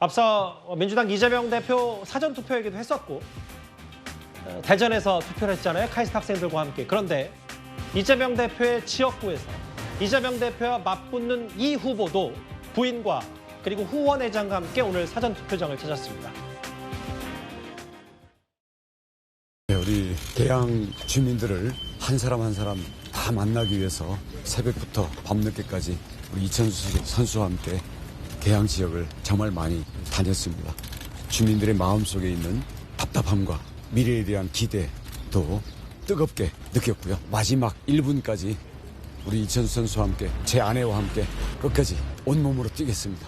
앞서 민주당 이재명 대표 사전 투표이기도 했었고 어, 대전에서 투표를 했잖아요. 카이스트 학생들과 함께. 그런데 이재명 대표의 지역구에서 이재명 대표와 맞붙는 이 후보도 부인과 그리고 후원회장과 함께 오늘 사전 투표장을 찾았습니다. 네, 우리 대양 주민들을 한 사람 한 사람 다 만나기 위해서 새벽부터 밤늦게까지 우리 이천수 선수와 함께 개양 지역을 정말 많이 다녔습니다. 주민들의 마음속에 있는 답답함과 미래에 대한 기대도 뜨겁게 느꼈고요. 마지막 1분까지 우리 이천수 선수와 함께 제 아내와 함께 끝까지 온몸으로 뛰겠습니다.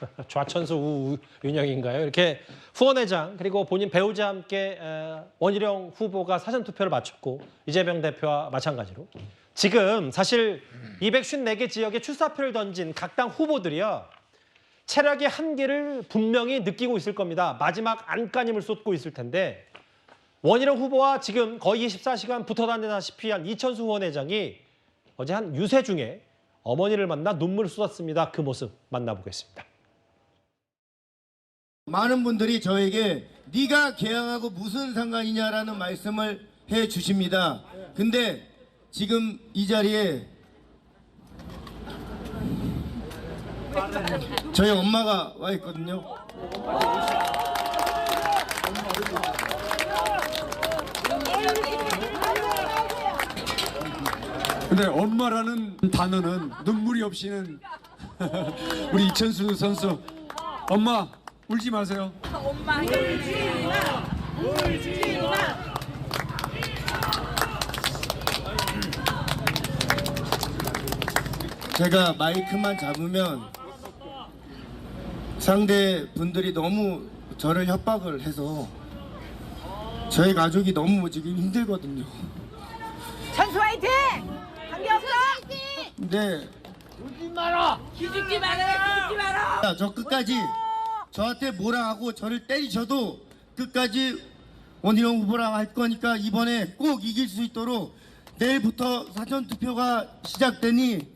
좌천수 우윤영인가요? 이렇게 후원회장 그리고 본인 배우자와 함께 에, 원희룡 후보가 사전 투표를 마쳤고 이재명 대표와 마찬가지로 지금 사실 254개 지역에 출사표를 던진 각 당 후보들이요 체력의 한계를 분명히 느끼고 있을 겁니다. 마지막 안간힘을 쏟고 있을 텐데 원희룡 후보와 지금 거의 24시간 붙어 다니다시피 한 이천수 후원회장이 어제 한 유세 중에 어머니를 만나 눈물을 쏟았습니다. 그 모습 만나보겠습니다. 많은 분들이 저에게 네가 개항하고 무슨 상관이냐라는 말씀을 해 주십니다. 근데 지금 이 자리에 저희 엄마가 와 있거든요. 근데 엄마라는 단어는 눈물이 없이는 우리 이천수 선수 엄마 울지 마세요. 엄마 울지 마 울지 마 제가 마이크만 잡으면 상대 분들이 너무 저를 협박을 해서 저희 가족이 너무 지금 힘들거든요. 천수 화이팅! 관계 없어? 근데 기죽지 마라! 기죽지 마라! 자, 저 끝까지 저한테 뭐라 하고 저를 때리셔도 끝까지 원희룡 후보랑 할 거니까 이번에 꼭 이길 수 있도록 내일부터 사전 투표가 시작되니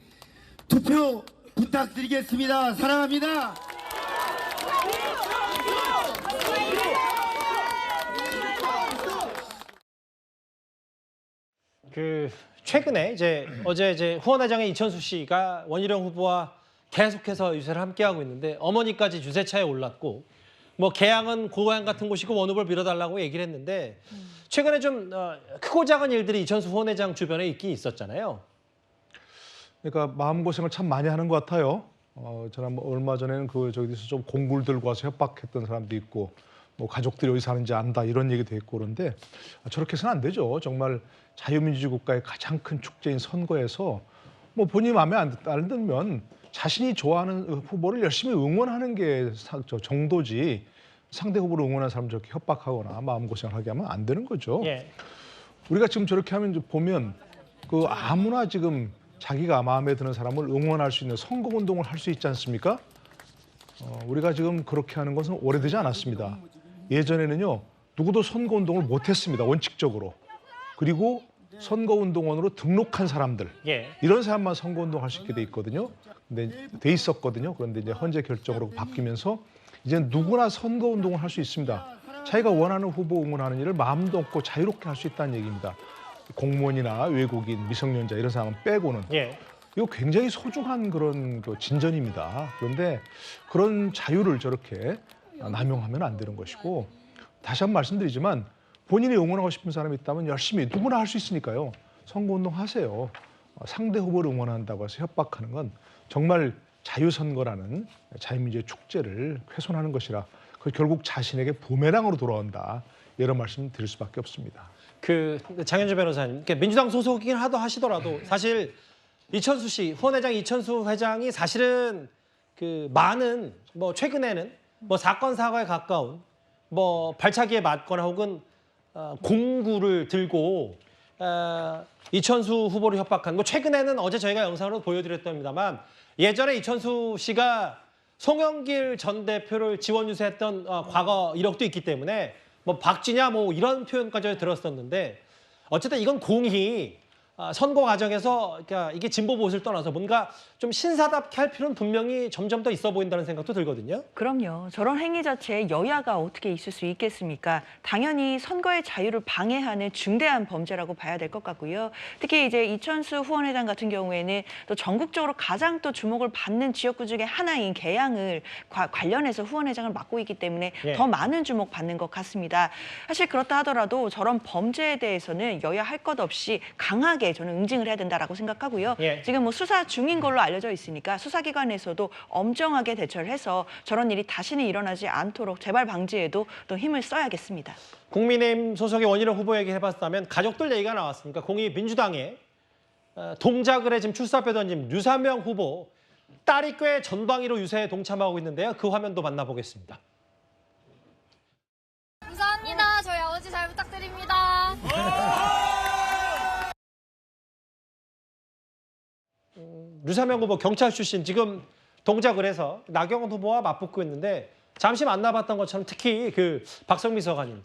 투표 부탁드리겠습니다. 사랑합니다. 그 최근에 이제 어제 이제 후원회장의 이천수 씨가 원희룡 후보와 계속해서 유세를 함께 하고 있는데 어머니까지 유세차에 올랐고 뭐 개항은 고향 같은 곳이고 원후보를 밀어달라고 얘기를 했는데 최근에 좀 어, 크고 작은 일들이 이천수 후원회장 주변에 있긴 있었잖아요. 그러니까 마음고생을 참 많이 하는 것 같아요. 어, 저는 뭐 얼마 전에는 그 저기서 좀 공굴 들고 와서 협박했던 사람도 있고 뭐 가족들이 어디 사는지 안다 이런 얘기도 했고 그런데 아, 저렇게 해서는 안 되죠. 정말 자유민주주의 국가의 가장 큰 축제인 선거에서 뭐 본인 마음에 안, 들- 안 들면 자신이 좋아하는 후보를 열심히 응원하는 게 사- 저 정도지 상대 후보를 응원하는 사람 저렇게 협박하거나 마음고생을 하게 하면 안 되는 거죠. 예. 우리가 지금 저렇게 하면 보면 그 아무나 지금 자기가 마음에 드는 사람을 응원할 수 있는 선거 운동을 할 수 있지 않습니까? 어, 우리가 지금 그렇게 하는 것은 오래되지 않았습니다. 예전에는요 누구도 선거 운동을 못했습니다 원칙적으로 그리고 선거 운동원으로 등록한 사람들 예. 이런 사람만 선거 운동 할 수 있게 돼 있거든요. 근데 돼 있었거든요. 그런데 이제 헌재 결정으로 바뀌면서 이제 누구나 선거 운동을 할 수 있습니다. 자기가 원하는 후보 응원하는 일을 마음도 없고 자유롭게 할 수 있다는 얘기입니다. 공무원이나 외국인, 미성년자 이런 사람은 빼고는 예. 이거 굉장히 소중한 그런 그 진전입니다. 그런데 그런 자유를 저렇게 남용하면 안 되는 것이고 다시 한 번 말씀드리지만 본인이 응원하고 싶은 사람이 있다면 열심히 누구나 할 수 있으니까요. 선거운동 하세요. 어, 상대 후보를 응원한다고 해서 협박하는 건 정말 자유선거라는 자유민주의 축제를 훼손하는 것이라 그 결국 자신에게 부메랑으로 돌아온다. 이런 말씀 드릴 수밖에 없습니다. 그 장현주 변호사님, 이렇게 민주당 소속이긴 하더 하시더라도 사실 이천수 씨 후원 회장 이천수 회장이 사실은 그 많은 뭐 최근에는 뭐 사건 사고에 가까운 뭐 발차기에 맞거나 혹은 어, 공구를 들고 어, 이천수 후보를 협박한 뭐 최근에는 어제 저희가 영상으로 보여드렸답니다만 예전에 이천수 씨가 송영길 전 대표를 지원 유세했던 어, 과거 이력도 있기 때문에 뭐 박쥐냐 뭐 이런 표현까지 들었었는데 어쨌든 이건 공이 아, 선거 과정에서 그러니까 이게 진보 보수를 떠나서 뭔가 좀 신사답게 할 필요는 분명히 점점 더 있어 보인다는 생각도 들거든요. 그럼요. 저런 행위 자체에 여야가 어떻게 있을 수 있겠습니까? 당연히 선거의 자유를 방해하는 중대한 범죄라고 봐야 될 것 같고요. 특히 이제 이천수 후원회장 같은 경우에는 또 전국적으로 가장 또 주목을 받는 지역구 중에 하나인 개항을 과- 관련해서 후원회장을 맡고 있기 때문에 예. 더 많은 주목 받는 것 같습니다. 사실 그렇다 하더라도 저런 범죄에 대해서는 여야 할 것 없이 강하게 저는 응징을 해야 된다라고 생각하고요. 예. 지금 뭐 수사 중인 걸로 알려져 있으니까 수사기관에서도 엄정하게 대처를 해서 저런 일이 다시는 일어나지 않도록 재발 방지에도 또 힘을 써야겠습니다. 국민의힘 소속의 원희룡 후보 얘기 해봤다면 가족들 얘기가 나왔으니까 공이 민주당에 어, 동작을에 지금 출사표 던진 류사명 후보 딸이 꽤 전방위로 유세에 동참하고 있는데요. 그 화면도 만나보겠습니다. 감사합니다. 저희 아버지 잘 부탁드립니다. 류사명 후보 경찰 출신 지금 동작을 해서 나경원 후보와 맞붙고 있는데 잠시 만나봤던 것처럼 특히 그 박성미 서관님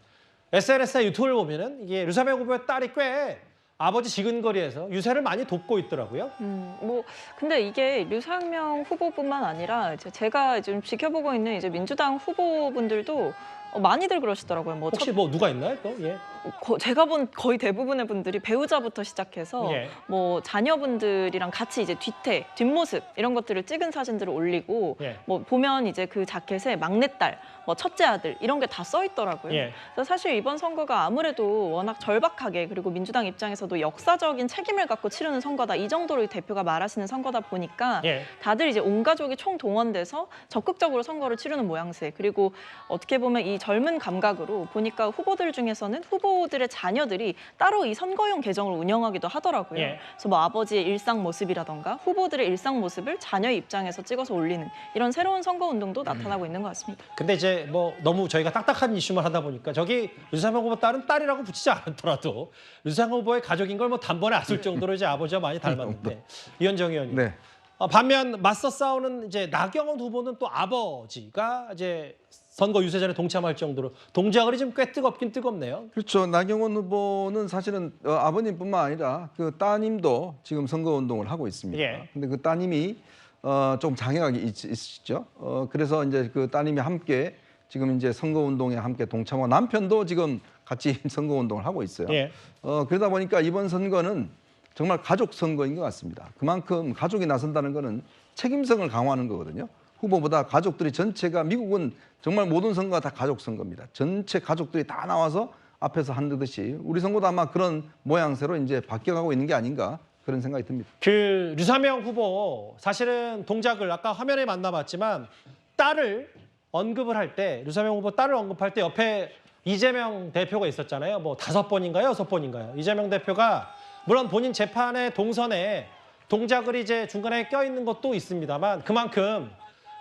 SNS나 유튜브를 보면은 이게 류사명 후보의 딸이 꽤 아버지 지근거리에서 유세를 많이 돕고 있더라고요. 음, 뭐 근데 이게 류상명 후보뿐만 아니라 제가 좀 지켜보고 있는 이제 민주당 후보분들도 어, 많이들 그러시더라고요. 뭐 혹시 첫- 뭐 누가 있나요? 또 예. 거- 제가 본 거의 대부분의 분들이 배우자부터 시작해서 예. 뭐 자녀분들이랑 같이 이제 뒤태, 뒷모습 이런 것들을 찍은 사진들을 올리고 예. 뭐 보면 이제 그 자켓에 막내딸, 뭐 첫째 아들 이런 게 다 써 있더라고요. 예. 그래서 사실 이번 선거가 아무래도 워낙 절박하게 그리고 민주당 입장에서도 역사적인 책임을 갖고 치르는 선거다 이 정도로 이 대표가 말하시는 선거다 보니까 예. 다들 이제 온 가족이 총 동원돼서 적극적으로 선거를 치르는 모양새 그리고 어떻게 보면 이 젊은 감각으로 보니까 후보들 중에서는 후보들의 자녀들이 따로 이 선거용 계정을 운영하기도 하더라고요. 예. 그래서 뭐 아버지의 일상 모습이라던가 후보들의 일상 모습을 자녀의 입장에서 찍어서 올리는 이런 새로운 선거 운동도 나타나고 있는 것 같습니다. 근데 이제 뭐 너무 저희가 딱딱한 이슈만 하다 보니까 저기 류상명 후보 딸은 딸이라고 붙이지 않더라도 류상명 후보의 가족인 걸 뭐 단번에 아실 정도로 이제 아버지와 많이 닮았는데 이현정 의원님. 네. 어, 반면 맞서 싸우는 이제 나경원 후보는 또 아버지가 이제 선거 유세전에 동참할 정도로 동작을이 좀꽤 뜨겁긴 뜨겁네요. 그렇죠. 나경원 후보는 사실은 어, 아버님뿐만 아니라 그 따님도 지금 선거 운동을 하고 있습니다. 예. 근데 그 따님이 어, 좀 장애가 있, 있으시죠. 어, 그래서 이제 그 따님이 함께 지금 이제 선거 운동에 함께 동참하고 남편도 지금 같이 선거 운동을 하고 있어요. 예. 어, 그러다 보니까 이번 선거는 정말 가족 선거인 것 같습니다. 그만큼 가족이 나선다는 것은 책임성을 강화하는 거거든요. 후보보다 가족들이 전체가 미국은 정말 모든 선거가 다 가족 선거입니다. 전체 가족들이 다 나와서 앞에서 한 듯이 우리 선거도 아마 그런 모양새로 이제 바뀌어가고 있는 게 아닌가 그런 생각이 듭니다. 그 류사명 후보 사실은 동작을 아까 화면에 만나봤지만 딸을 언급을 할 때 류사명 후보 딸을 언급할 때 옆에 이재명 대표가 있었잖아요. 뭐 다섯 번인가요, 여섯 번인가요? 이재명 대표가 물론 본인 재판의 동선에 동작을 이제 중간에 껴 있는 것도 있습니다만 그만큼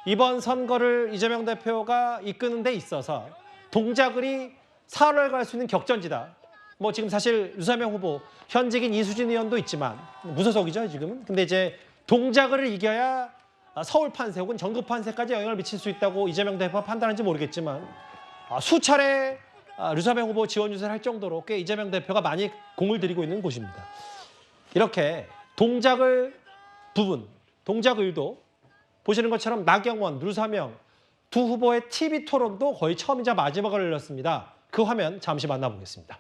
이번 선거를 이재명 대표가 이끄는 데 있어서 동작을이 사활을 갈 수 있는 격전지다. 뭐 지금 사실 유사명 후보 현직인 이수진 의원도 있지만 무소속이죠 지금은. 근데 이제 동작을 이겨야 서울 판세 혹은 전국 판세까지 영향을 미칠 수 있다고 이재명 대표가 판단하는지 모르겠지만 아, 수차례 아, 류사명 후보 지원 유세를 할 정도로 꽤 이재명 대표가 많이 공을 들이고 있는 곳입니다. 이렇게 동작을 부분, 동작 의도 보시는 것처럼 나경원, 류사명 두 후보의 TV 토론도 거의 처음이자 마지막을 열렸습니다. 그 화면 잠시 만나보겠습니다.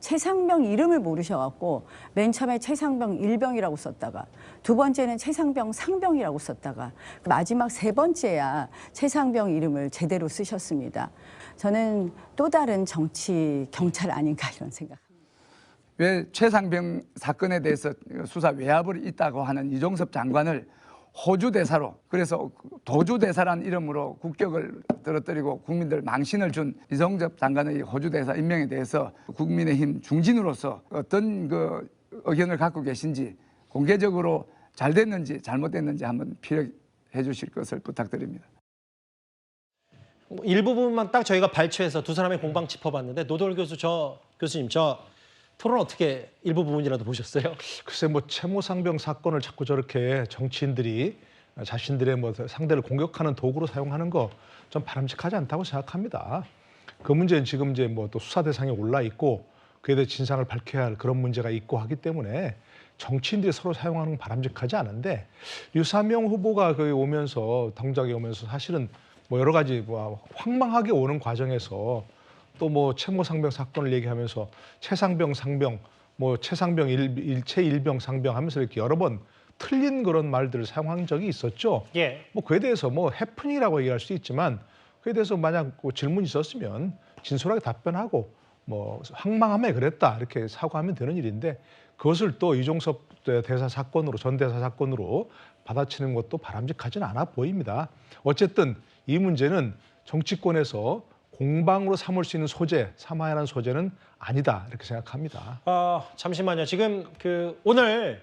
최상병 이름을 모르셔갖고 맨 처음에 최상병 일병이라고 썼다가 두 번째는 최상병 상병이라고 썼다가 마지막 세 번째야 최상병 이름을 제대로 쓰셨습니다. 저는 또 다른 정치 경찰 아닌가 이런 생각합니다. 왜 최상병 사건에 대해서 수사 외압을 있다고 하는 이종섭 장관을 호주 대사로 그래서 도주 대사란 이름으로 국격을 떨어뜨리고 국민들 망신을 준 이종섭 장관의 호주 대사 임명에 대해서 국민의힘 중진으로서 어떤 그 의견을 갖고 계신지 공개적으로 잘 됐는지 잘못됐는지 한번 피력해 주실 것을 부탁드립니다. 뭐 일부분만 딱 저희가 발췌해서 두 사람의 공방 짚어봤는데 노돌 교수 저 교수님 저 토론 어떻게 일부 부분이라도 보셨어요? 글쎄 뭐 채모상병 사건을 자꾸 저렇게 정치인들이 자신들의 뭐 상대를 공격하는 도구로 사용하는 거 좀 바람직하지 않다고 생각합니다. 그 문제는 지금 이제 뭐 또 수사 대상에 올라 있고 그에 대해 진상을 밝혀야 할 그런 문제가 있고 하기 때문에 정치인들이 서로 사용하는 건 바람직하지 않은데 유사명 후보가 거기 오면서 당장에 오면서 사실은 뭐 여러 가지 뭐 황망하게 오는 과정에서 또 뭐 채모 상병 사건을 얘기하면서 최상병 상병 뭐 최상병 일, 일체 일병 상병 하면서 이렇게 여러 번 틀린 그런 말들을 사용한 적이 있었죠. 예. 뭐 그에 대해서 뭐 해프닝이라고 얘기할 수 있지만 그에 대해서 만약 그 질문이 있었으면 진솔하게 답변하고 뭐 황망함에 그랬다 이렇게 사과하면 되는 일인데 그것을 또 이종섭 대사 사건으로 전 대사 사건으로 받아치는 것도 바람직하지는 않아 보입니다. 어쨌든 이 문제는 정치권에서 공방으로 삼을 수 있는 소재, 삼아야 하는 소재는 아니다 이렇게 생각합니다. 어, 잠시만요. 지금 그 오늘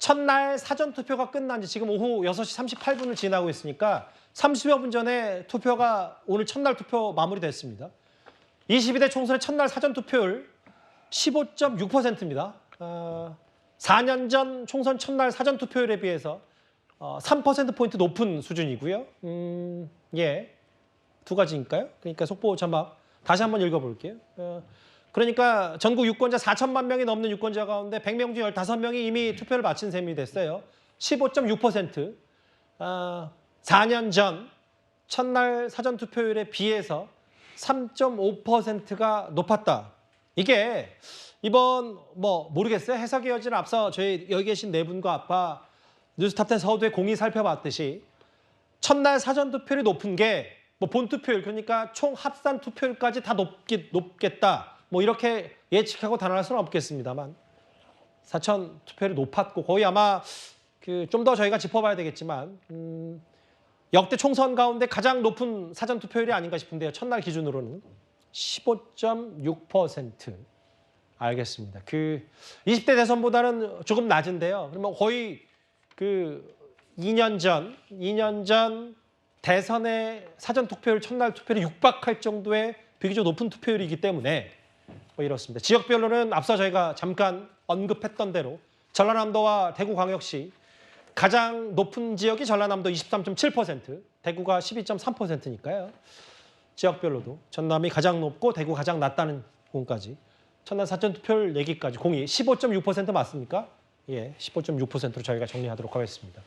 첫날 사전 투표가 끝난 지 지금 오후 6시 38분을 지나고 있으니까 30여 분 전에 투표가 오늘 첫날 투표 마무리됐습니다. 22대 총선의 첫날 사전 투표율 15.6%입니다. 어, 4년 전 총선 첫날 사전 투표율에 비해서 어, 3%포인트 높은 수준이고요. 음, 예. 두 가지니까요. 그러니까 속보 자막 다시 한번 읽어볼게요. 어, 그러니까 전국 유권자 4천만 명이 넘는 유권자 가운데 100명 중 15명이 이미 투표를 마친 셈이 됐어요. 15.6%. 아, 4년 전 첫날 사전 투표율에 비해서 3.5%가 높았다. 이게 이번 뭐 모르겠어요. 해석의 여지는 앞서 저희 여기 계신 네 분과 아빠 뉴스탑10 서두에 공이 살펴봤듯이 첫날 사전 투표율이 높은 게 뭐 본 투표율 그러니까 총 합산 투표율까지 다 높게, 높겠다. 뭐 이렇게 예측하고 단언할 수는 없겠습니다만 사천 투표율이 높았고 거의 아마 그 좀 더 저희가 짚어봐야 되겠지만 음, 역대 총선 가운데 가장 높은 사전 투표율이 아닌가 싶은데요. 첫날 기준으로는 15.6%. 알겠습니다. 그 20대 대선보다는 조금 낮은데요. 그러면 거의 그 2년 전, 2년 전 대선의 사전 투표율 첫날 투표율이 육박할 정도의 비교적 높은 투표율이기 때문에 뭐 이렇습니다. 지역별로는 앞서 저희가 잠깐 언급했던 대로 전라남도와 대구광역시 가장 높은 지역이 전라남도 23.7%, 대구가 12.3%니까요. 지역별로도 전남이 가장 높고 대구 가장 낮다는 공까지 첫날 사전 투표율 얘기까지 공이 15.6% 맞습니까? 예, 15.6%로 저희가 정리하도록 하겠습니다.